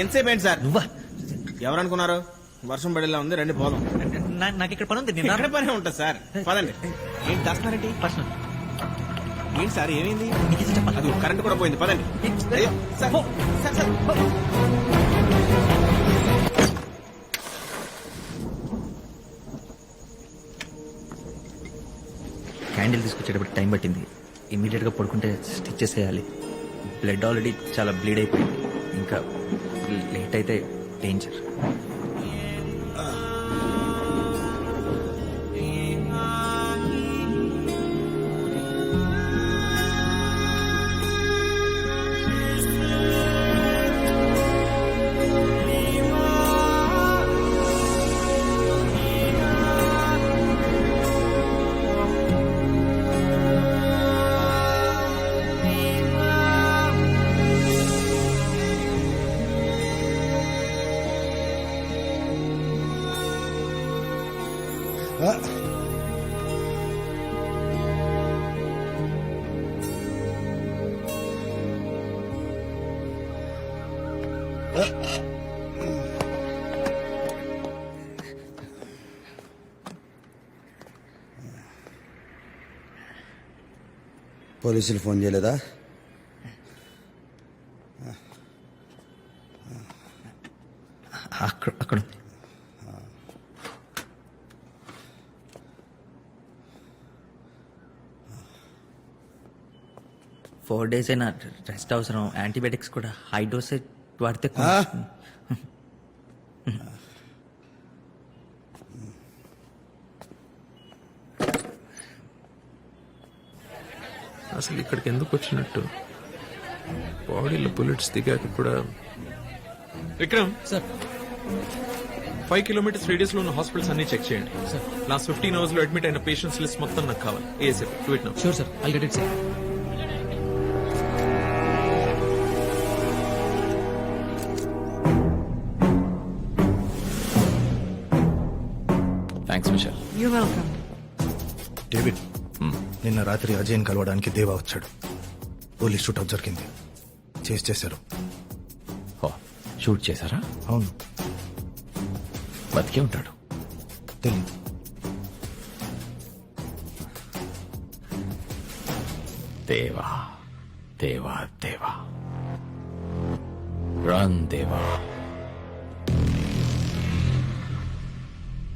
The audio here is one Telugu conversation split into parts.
ఎంతసేపు ఏంటి సార్? నువ్వా? ఎవరనుకున్నారు? వర్షం పడేలా ఉంది రండి పోదాం. నా- నాకు ఇక్కడ పని ఉంది నేను ఎక్కడ పని ఉంటుంది సార్. పదండి. ఏంటి దాస్తున్నారేంటి పర్సనల్ ఏంటి? సార్ ఏమైంది? నీకు ఇది చెప్పాలి అది కరెంట్ కూడా పోయింది పదండి. అయ్యో, సార్, సార్, సార్. క్యాండిల్ తీసుకొచ్చేటప్పుడు టైం పట్టింది. ఇమీడియట్గా పడుకుంటే స్టిచ్ చేసేయాలి బ్లడ్ ఆల్రెడీ చాలా బ్లీడ్ అయిపోయింది. ఇంకా లేట్ అయితే డేంజర్. పోలీసులు ఫోన్ చేయలేదా? అక్కడ అక్కడ ఉంది. ఫోర్ డేస్ అయినా రెస్ట్ అవసరం. యాంటీబయాటిక్స్ కూడా హై డోసేజ్ వాడితే? కొంచెం- అసలు ఇక్కడికి ఎందుకు వచ్చినట్టు? బాడీలో బుల్లెట్స్ దిగాక కూడా. విక్రమ్! సార్. ఫైవ్ కిలోమీటర్స్ రేడియస్లో ఉన్న హాస్పిటల్స్ అన్ని చెక్ చేయండి. సార్. లాస్ట్ ఫిఫ్టీన్ అవర్స్లో అడ్మిట్ అయిన పేషెంట్స్ లిస్ట్ మొత్తం నాకు కావాలి. ASF it now sure sir. I'll get it sir thanks Michelle You're welcome. David నిన్న రాత్రి అజయ్ని కలవడానికి దేవా వచ్చాడు. పోలీస్ షూట్అవుట్ జరిగింది. చేసి చేశారు. షూట్ చేశారా? అవును. బతికే ఉంటాడు. తెలీదు. దేవా దేవా దేవా. రన్ దేవా.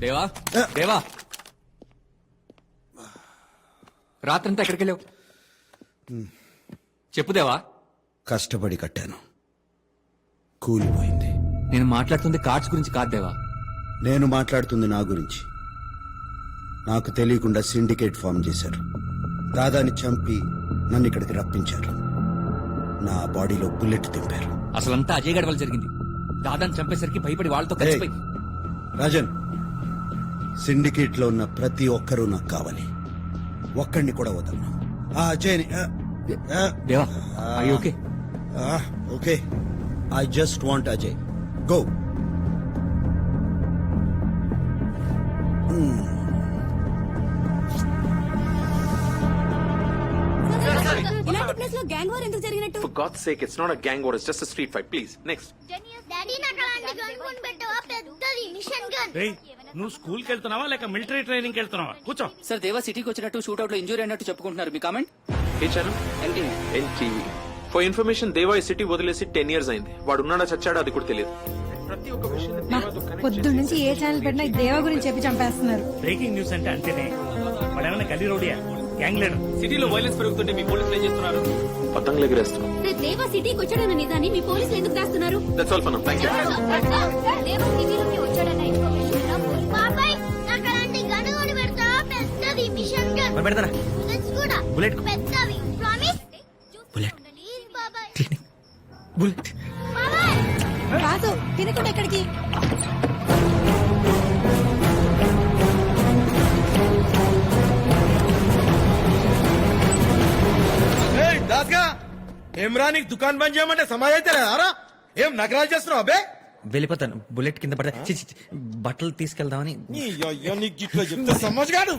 దేవా? దేవా? రాత్రంతా ఎక్కడికి వెళ్ళావు చెప్పు దేవా. కష్టపడి కట్టాను. కూలిపోయింది. నేను మాట్లాడుతుంది కార్డ్స్ గురించి కాదు దేవా. నేను మాట్లాడుతుంది నా గురించి. నాకు తెలియకుండా సిండికేట్ ఫామ్ చేశారు. దాదాని చంపి నన్ను ఇక్కడికి రప్పించారు. నా బాడీలో బుల్లెట్ దింపారు. అసలంతా అజయ్ గడవలు జరిగింది. దాదాని చంపేసరికి భయపడి వాళ్ళతో కలిసిపోయి రాజన్ సిండికేట్లో ఉన్న ప్రతి ఒక్కరూ నాకు కావాలి. ఒక్కడిని కూడా వదలను. ఆ అజయ్ని ఆ, ఆ, Deva I okay ah, okay I just want Ajay go ఇలాంటి ప్లేస్లో గ్యాంగ్ వార్ ఎందుకు జరిగినట్టు? For god sake it's not a gang war it's just street fight please next daddy నాకు అలాంటి గన్ కొని పెట్టవా? పెద్దది మిషన్ గన్ నువ్వు స్కూల్కి వెళ్తున్నావా లేక మిలిటరీ ట్రైనింగ్ వెళ్తున్నావా? కూర్చో. సార్ దేవా సిటీకి వచ్చినట్టు షూట్అవుట్లో ఇంజూరీ అయినట్టు చెప్పుకుంటున్నారు. మీ comment? A channel NTV for information Deva ఈ సిటీ వదిలేసి టెన్ ఇయర్స్ అయింది. వాడు ఉన్నాడా చచ్చాడా అది కూడా తెలియదు. ప్రతి ఒక్క విషయం పొద్దు నుంచి ఏ ఛానల్ పెట్టినా దేవా గురించి చెప్పి చంపేస్తున్నారు. బ్రేకింగ్ న్యూస్ అంటే అంతేనే. వాడేమైనా గల్లీ రౌడియా? గ్యాంగ్ లీడర్ సిటీలో వైలెన్స్ పెరుగుతుంటే మీ పోలీసులు ఏం చేస్తున్నారు? పతంగులు ఎగిరేస్తున్నాం దేవా సిటీకి వచ్చాడన్న నిజాన్ని మీ పోలీసులు ఎందుకు దాస్తున్నారు? That's all for now thank you Deva సిటీలోకి వచ్చాడన్న ఇన్ఫర్మేషన్ మరి పెడతారా? బుల్లెట్ పెద్దవి. ప్రామిస్ బుల్లెట్ క్లినిక్ బుల్లెట్ బాబాయ్ రాజు తినకుండా ఎక్కడికి? రా నీకు దుకాణం బంద్ చేయమంటే సమాజ్ అయితే రారా ఏం నగరాలు చేస్తున్నావు అబ్బే? వెళ్ళిపోతాను. బుల్లెట్ కింద పడతా చి, చి, చి, బట్టలు తీసుకెళ్దామని నీకు చెప్తే సమాజ్ గాడు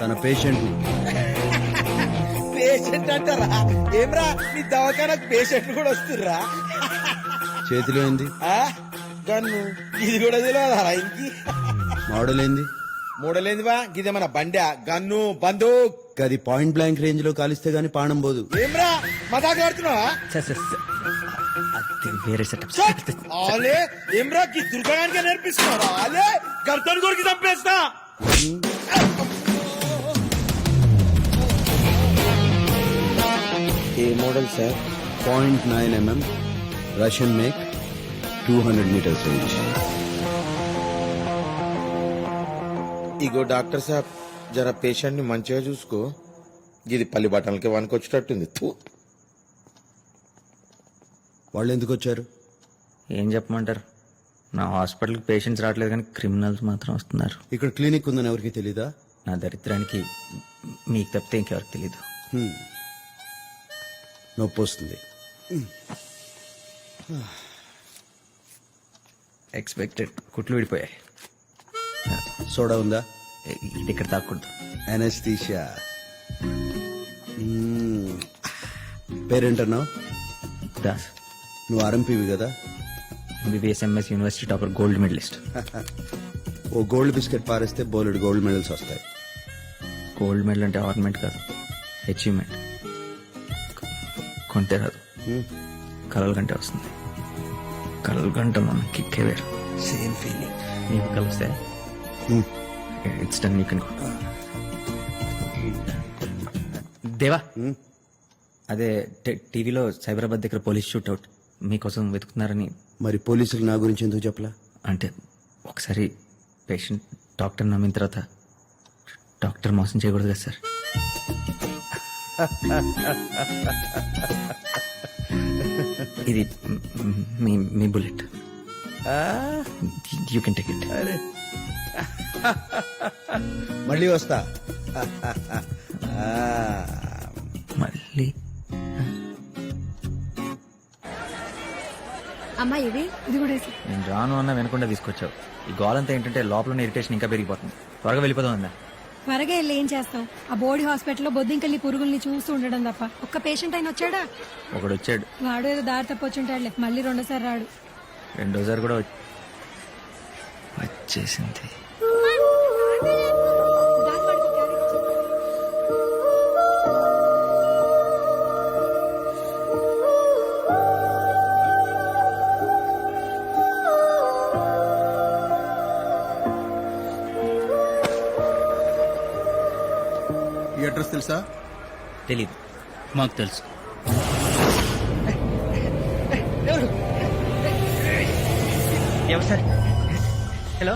తన పేషెంట్ పేషెంట్ అంటారా? ఏమ్రా నీ దవాఖానకు పేషెంట్లు కూడా వస్తుర్రా? చేతిలో ఏంది? ఆ? గన్ను. ఇది కూడా తెలియదా ఇంకి? మోడల్ ఏంది మూడలేందివా గిదేమన్నా బండా? గన్ను బందూక్. గది పాయింట్ బ్లాంక్ రేంజ్లో కాలిస్తే గానీ పానం పోదు. ఏమ్రా మజాక్ ఆడుతున్నావా. అది వేరే సెటప్! ఆలే ఏమ్రా కి దుర్గానికి నేర్పిస్తున్నారా? ఆలే గర్దన్ కొరికి చంపేస్తా. ఏ model sir? Point nine mm Russian make two hundred meters range. ఇగో డాక్టర్ సాబ్ జర పేషెంట్ని మంచిగా చూసుకో. ఇది పల్లి బట్టలకి వనుకొచ్చేటట్టుంది. వాళ్ళు ఎందుకు వచ్చారు ఏం చెప్పమంటారు? నా హాస్పిటల్కి పేషెంట్స్ రావట్లేదు కానీ క్రిమినల్స్ మాత్రం వస్తున్నారు. ఇక్కడ క్లినిక్ ఉందని ఎవరికి తెలీదా? నా దరిద్రానికి మీకు తప్పితే ఇంకెవరికి తెలీదు. నొప్పి వస్తుంది. ఎక్స్పెక్టెడ్ కుట్లు విడిపోయాయి. సోడా ఉందా? ఇది ఇక్కడ తాకూడదు. అనస్థీషియా పేరెంట్ అన్నావు దాస్. నువ్వు ఆర్ఎంపీవి కదా? MBBS MS university topper gold medalist. ఓ గోల్డ్ బిస్కెట్ పారేస్తే బోలెడు గోల్డ్ మెడల్స్ వస్తాయి. గోల్డ్ మెడల్ అంటే ఆర్నమెంట్ కాదు అచీవ్మెంట్. కొంటే రాదు. కలలు గంటే వస్తుంది. కలలు గంట మన కిక్కే వేరు. సేమ్ ఫీలింగ్ నీకు కలిస్తే ఇట్స్ డన్ యూ కెన్ దేవా అదే టే- టీవీలో సైబరాబాద్ దగ్గర పోలీస్ షూట్అవుట్. మీకోసం వెతుకుతున్నారని మరి పోలీసులు నా గురించి ఎందుకు చెప్పలా? అంటే ఒకసారి పేషెంట్ డాక్టర్ నమ్మిన తర్వాత డాక్టర్ మోసం చేయకూడదు కదా సార్. ఇది మ్- మీ bullet. You can take it మళ్ళీ వస్తా. అమ్మా ఇవి? ఇది కూడా వేసి నేను రాను అన్న వినకుండా తీసుకొచ్చావు. ఈ గోలంతా ఏంటంటే లోపల ఇరిటేషన్ ఇంకా పెరిగిపోతుంది. త్వరగా వెళ్ళిపోదాం ఉందా త్వరగా వెళ్ళి ఏం చేస్తావు? ఆ బోర్డు హాస్పిటల్లో బొద్దింకల్లి పురుగుల్ని చూస్తూ ఉండడం తప్ప. ఒక్క పేషెంట్ అయిన వచ్చాడా? ఒకడు వచ్చాడు. వాడు ఏదో దారి తప్పొచ్చుంటాడులే మళ్ళీ రెండోసారి రాడు. రెండోసారి కూడా వచ్చి- వచ్చేసింది అడ్రస్ తెలుసా? తెలీదు. మాకు తెలుసు. ఎవరు సార్? హలో?